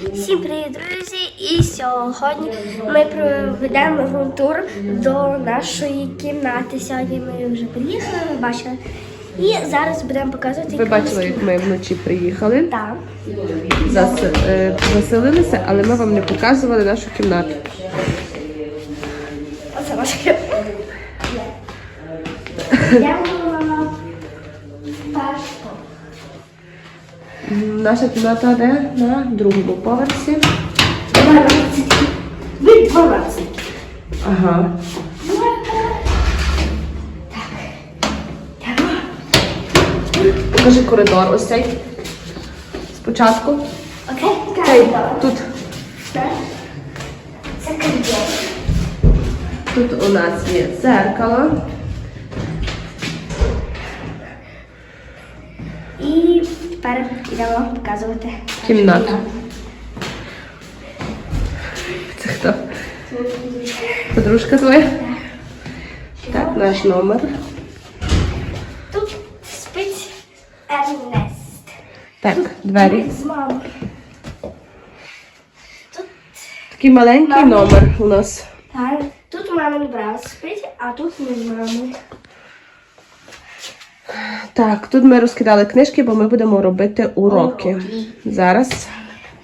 Всім привіт, друзі! І сьогодні ми проведемо рум-тур до нашої кімнати. Сьогодні ми вже приїхали, ви бачили. І зараз будемо показувати. Ви бачили, як ми вночі приїхали, Так. заси- е, заселилися, але ми вам не показували нашу кімнату. Оце наша кімната. Йдемо на першу. М, Наша кімната де на другому поверсі. 12. Від 12. Ага. Покажи коридор ось цей. Спочатку. Окей? Цей, тут, Це коридор. тут у нас є дзеркало. Тепер йдемо показувати. Кімнату. Це хто? Подружка твоя? Так, наш номер. Тут спить Ернест. Так, двері. З мамою. Тут, Такий маленький номер у нас. так, тут мамин брат спить, а тут ми з мамою. Так, тут ми розкидали книжки, бо ми будемо робити уроки. Зараз.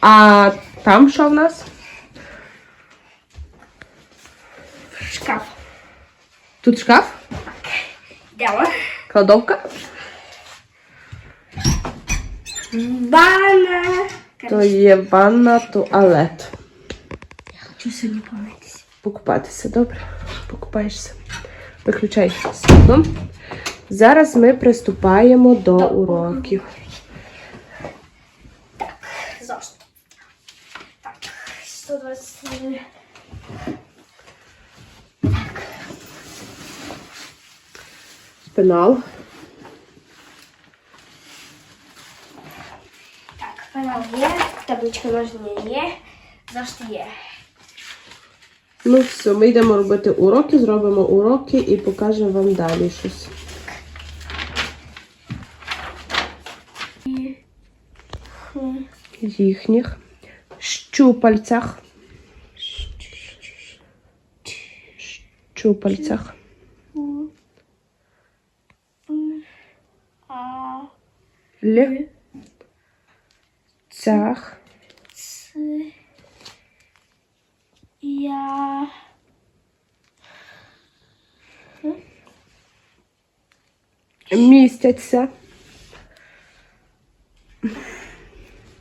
А там що в нас? Шкаф. Тут шкаф, Йдемо. кладовка. Ванна. То є ванна, туалет. Я Хочу сьогодні помитися. Покупатися, добре? Покупаєшся. Виключай світло. Зараз ми приступаємо до уроків. Зошит. Так, 120. Пенал. Так, пенал є, табличка множення є, зошит є. Ну все, ми йдемо робити уроки, зробимо уроки і покажемо вам далі щось. Їхніх щупальцях. Щупальцях. А, Л. Цях. Ц, я, Містяться.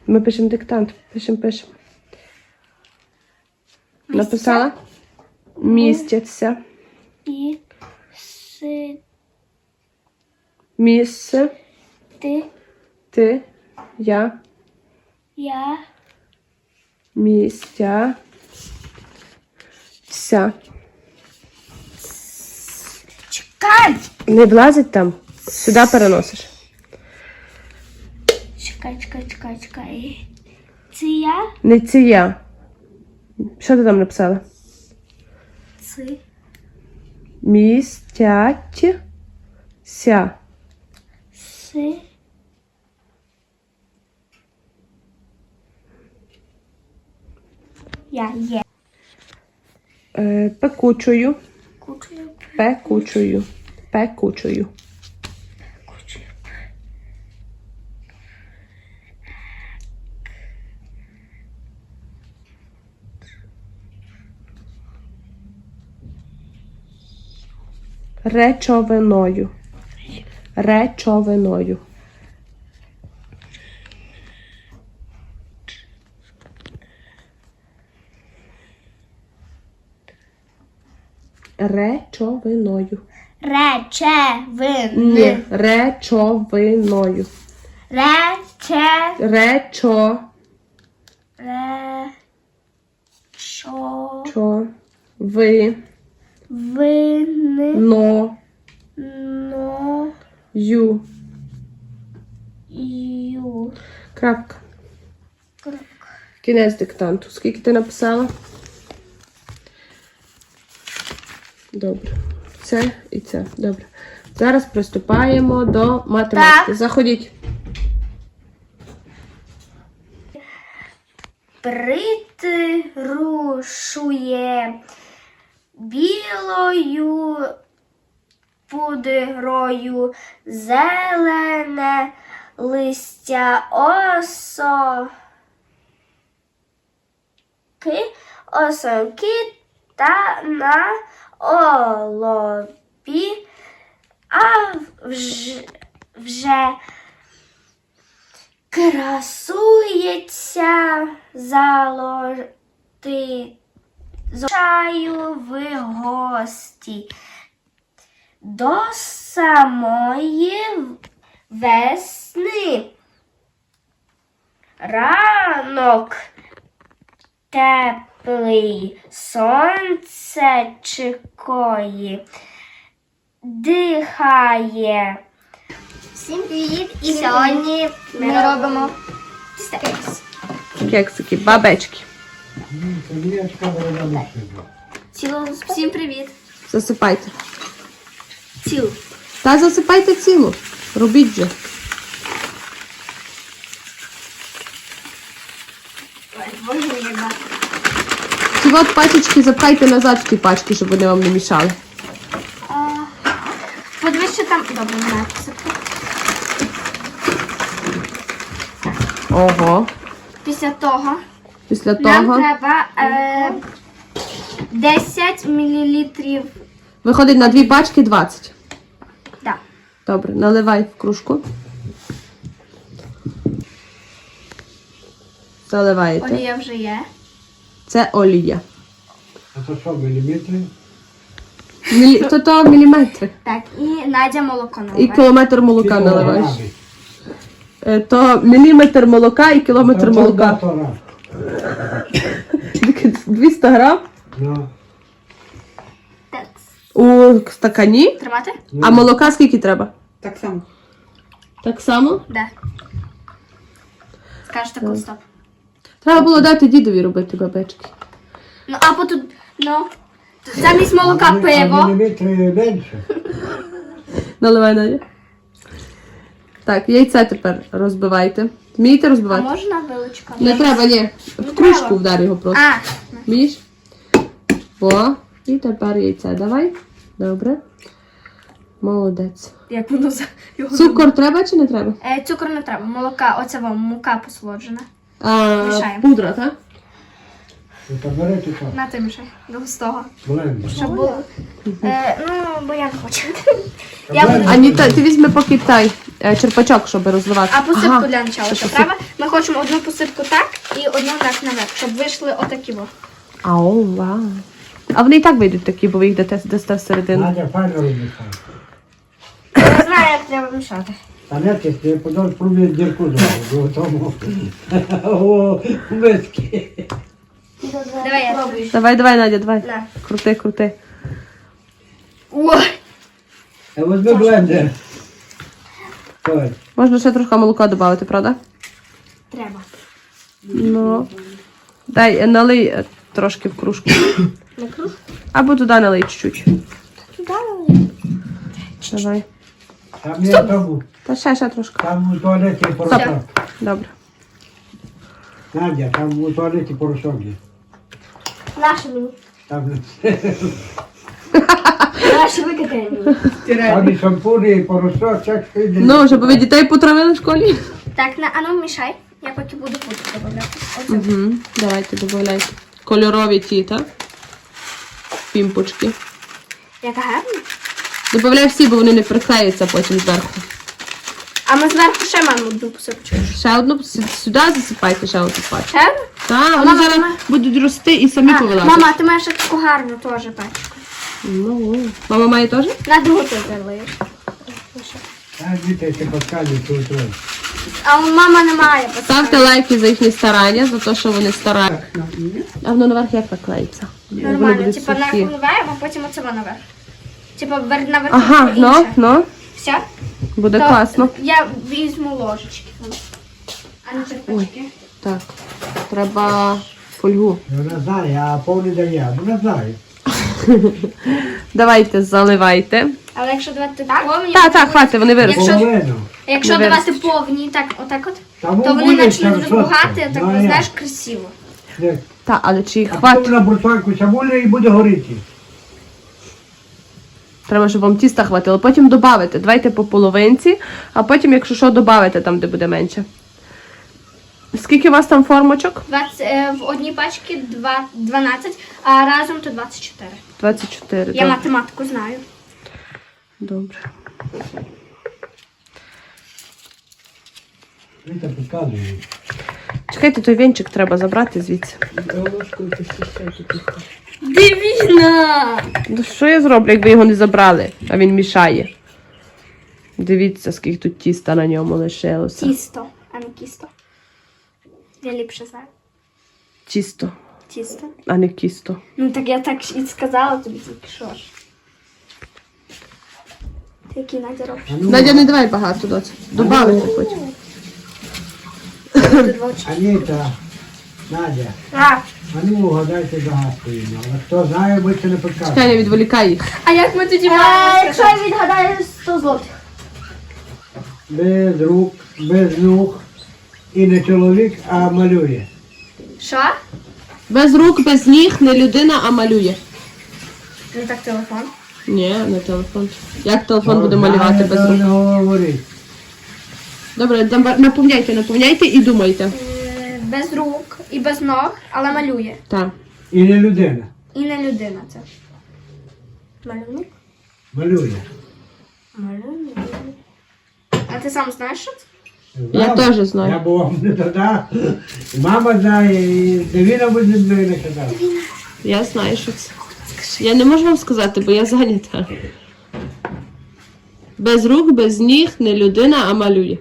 Ми пишемо диктант. Пишемо, пишемо. Написала? Містяться. і, си, Місце. ти, Ти. Я. я, Містя. Вся. чекай, Не влазить там. Сюди переносиш. Чекай, чекай, чекай, чекай. Це я, Не ці я. Що ти там написала? це, Містять. Ся. си, я, є. Е, пекучою. Пекучою. Пекучою. Речовиною. Речовиною. Речовиною. Речевин. Ні, речовиною. Рече. Речо. Ре. Чо. Чо. Ви. Вини. Но. Но. Ю. Ю. Крапка. Крок. Кінець диктанту. Скільки ти написала? Добре. Це і це. Добре. Зараз приступаємо до математики. Так. Заходіть. притрушує пудрою зелене листя осоки, осоки та на олобі, а вже, вже красується залоти Зачаю в гості. До самої весни. Ранок теплий, сонце чекає, дихає. Всім привіт! І сьогодні ми робимо стейкс. Кексики, бабечки. Цілу всім привіт. Засипайте. Цілу. Та засипайте цілу. Робіть же. Ці от пачечки запхайте назад в ті пачки, щоб вони вам не мішали. Подивись, що там добре немає посипки. Ого. Після того Після нам того треба е, 10 мл. виходить на дві пачки 20. Да. Добре, наливай в кружку. Заливаєте. Олія вже є. Це олія. А то що, міліметри? Мілі... То то міліметри. Так, і Надя молоко І кілометр молока наливаєш. Е, То міліметр молока і кілометр молока. 200 грам Так. У стакані. Тримати? А молока скільки треба? Так само. Так само. Да. Скажете коли стоп. Треба було дати дідові робити бабечки. Ну, а потім, ну, замість молока пиво. міліметри менше. Наливай Надя. Так, яйце тепер розбивайте. Вмієте А розбивати? можна вилочка? Не треба, ні. В кружку вдар його просто. А, Вмієш? О, і тепер яйце давай. Добре. Молодець. як воно за його. Цукор треба чи не треба? Е, цукор не треба, молока, оце вам мука посолоджена. А, Мішаємо. пудра, так? Ну, берете? На ти мішай, до густого. Блендер. Щоб було. Е, ну, бо я не хочу. Я блендер. Аніта, ти візьми поки той е, черпачок, щоб розливати. А посипку Ага. для начала Ще що треба? Ми хочемо одну посипку так і одну так наверх, щоб вийшли отакі во. Ау, вау. А вони і так вийдуть такі, бо ви їх дасте, дасте всередину. Надя файно робить. Я знаю, як треба мішати. Та не ти, ти подав пробує дірку зробив, до тому. О, миски. Давай я. Давай, давай, Надя, давай. На. Крути, крути. Ой. А возьми блендер. Ой, Можна ще трохи молока додати, правда? Треба. Ну. Дай, е, налий е, трошки в кружку. На кружку? Або туди налий чуть-чуть. Туди налий. Давай. Там є тому, Та ще, ще трошки. там у туалеті порошок. Добре. Надя, там у туалеті порошок є. Наше мені. Там, Наше викидає мені. там і шампур, і порошок, всяк що. Ну, щоб ви дітей потравили в школі. Так, на, а ну мішай. Я поки буду додавати. Оце. Угу. Давайте додавайте. Кольорові ті, так? Пімпочки. Яка гарна. Добавляй всі, бо вони не приклеються потім зверху. А ми зверху ще маємо одну посипку. Ще одну сюди засипайте, ще одну пачку. Ще? Так, А вони мама, зараз мама? будуть рости і самі А, повилазять. мама, ти маєш таку гарну теж пачку. Ну, мама має теж? На другу ти залиєш. А діти ще підказують, що. А у мама не має Ставте лайки за їхні старання, за те, що вони стараються. А воно наверх як наклеїться? Вони Нормально, типа сухі. наливаємо, а потім оце наверх. Типа вер- наверх Ага, ну, ну, Все? буде То класно. Я візьму ложечки. А не черпачки. Так, треба фольгу. Вона знає, а повний дає, вона знає. Давайте заливайте. Але якщо давати повні, Так, так, хватить, вони виросли. Якщо- якщо Не давати повні, так, отак от, Там то вони буде почнуть розбухати, так Ну, ви знаєш, красиво. Та, але чи їх хватить? потім на бурсанку цибуля і буде горіти. Треба, щоб вам тіста хватило. Потім додавите. Давайте по половинці, а потім, якщо що, додавите там, де буде менше. Скільки у вас там формочок? 20, е, в одній пачці два- 12, а разом то 24. 24. Я Добре. математику знаю. Добре. Віта підказує. Чекайте, той вінчик треба забрати звідси. Дивіна! Ну що я зроблю, як ви його не забрали, а він мішає. Дивіться, скільки тут тіста на ньому лишилося. Тісто, а не кісто. Я ліпше знаю. Тісто, Тісто. а не кісто. Ну так я так і сказала тобі тільки що ж. Ти який Надя робиш? Ну, Надя, не давай багато доці. Добавити потім. Аніта, Надя, А, а ну угадайте загадку. їм. Але хто знає, будьте не Чекай, не підказує. відволікай їх. а як ми тоді маємо? Якщо я відгадаю 100 злотих. Без рук, без ног. І не чоловік, а малює. Що? Без рук, без ніг, не людина, а малює. Ну так телефон. Ні, не телефон. Як телефон буде малювати без рук? Добре, наповняйте, наповняйте і думайте. Е, Без рук і без ног, але малює. Так. І не людина. І не людина це. Малюнок? Малює. Малюнок. А ти сам знаєш що це? Я теж знаю. Я бо вам не додав. І Мама знає, і Девіна буде не казав. Я знаю, що це. Я не можу вам сказати, бо я зайнята. Без рук, без ніг, не людина, а малює.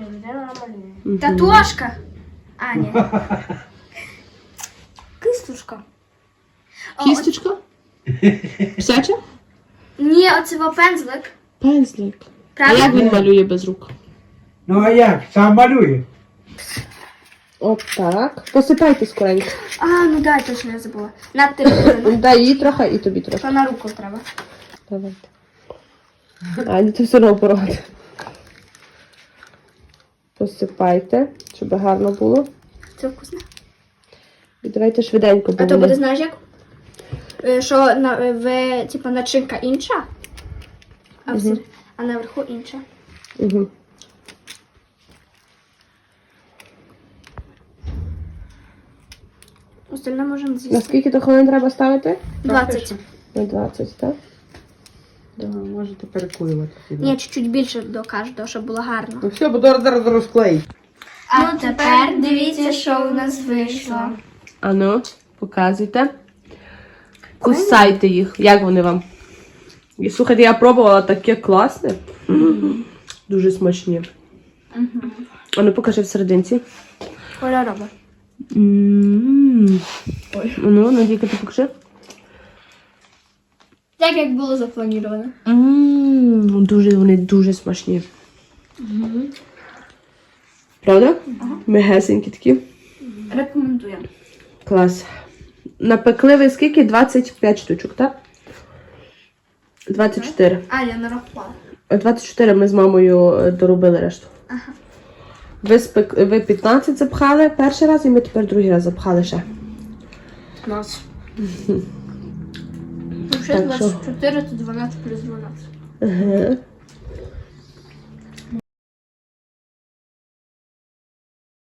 Не людина, а малює. Татушка. А, ні. Кистушка. Кісточка? Псяча? Ні, оце пензлик. Пензлик. А як він малює без рук? Ну а як? Сам малює. От так. Посипайте скоренько. А, ну дай, точно я забула. На ти хвилини. Дай їй трохи і тобі трохи. То на руку треба. Давайте. А, ні, це все одно порвати. Посипайте, щоб гарно було. Це вкусно. І давайте швиденько, бо А то буде, знаєш як? Е, Що на, е, в, типа, начинка інша, а, всі, а наверху інша. Мгм. Остальне можемо з'їсти. скільки то хвилин треба ставити? 20. На 20, так? Да, можете перекурювати. Ні, чуть-чуть більше до кожного, щоб було гарно. Ну все, бо зараз розклеїть. А тепер дивіться, що у нас вийшло. Ану, показуйте. Кусайте їх. Як вони вам? І слухайте, я пробувала таке класне. Дуже смачні. Ану, покажи всерединці. Кольорово. М. Ну, Надійка, ти покажи. Так, як було заплановано. М, Дуже вони дуже смачні. Правда? Мегесенькі такі. Рекомендуємо. Клас. Напекли ви скільки? 25 штучок, так? 24. А, я нарахувала. 24 ми з мамою е, доробили решту. Ви, спек... ви 15 запхали перший раз, і ми тепер другий раз запхали ще. Так що? 24 то 12 плюс 12. Ага.